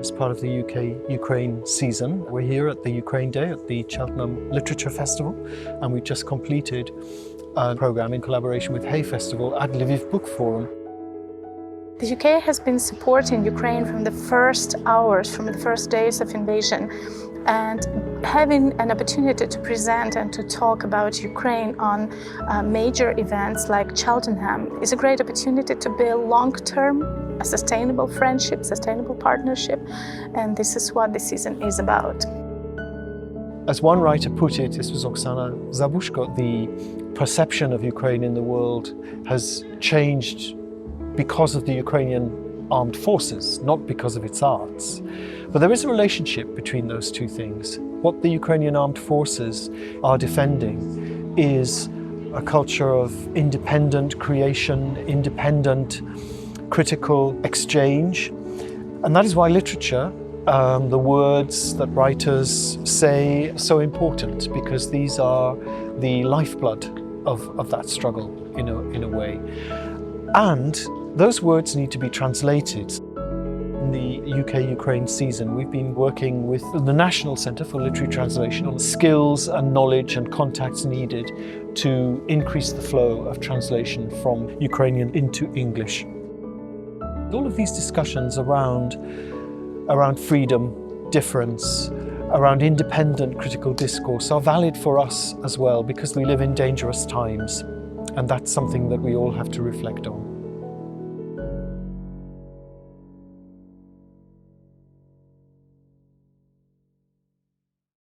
As part of the UK Ukraine season, we're here at the Ukraine Day at the Cheltenham Literature Festival, and we've just completed a programme in collaboration with Hay Festival at Lviv Book Forum. The UK has been supporting Ukraine from the first hours, from the first days of invasion. And having an opportunity to present and to talk about Ukraine on uh, major events like Cheltenham is a great opportunity to build long-term, a sustainable friendship, sustainable partnership. And this is what the season is about. As one writer put it, this was Oksana Zabushko, the perception of Ukraine in the world has changed because of the Ukrainian armed forces, not because of its arts. But there is a relationship between those two things. What the Ukrainian armed forces are defending is a culture of independent creation, independent critical exchange. And that is why literature, um, the words that writers say, are so important because these are the lifeblood of, of that struggle in a, in a way. And those words need to be translated. In the UK-Ukraine season, we've been working with the National Centre for Literary Translation on skills and knowledge and contacts needed to increase the flow of translation from Ukrainian into English. All of these discussions around, around freedom, difference, around independent critical discourse are valid for us as well because we live in dangerous times and that's something that we all have to reflect on.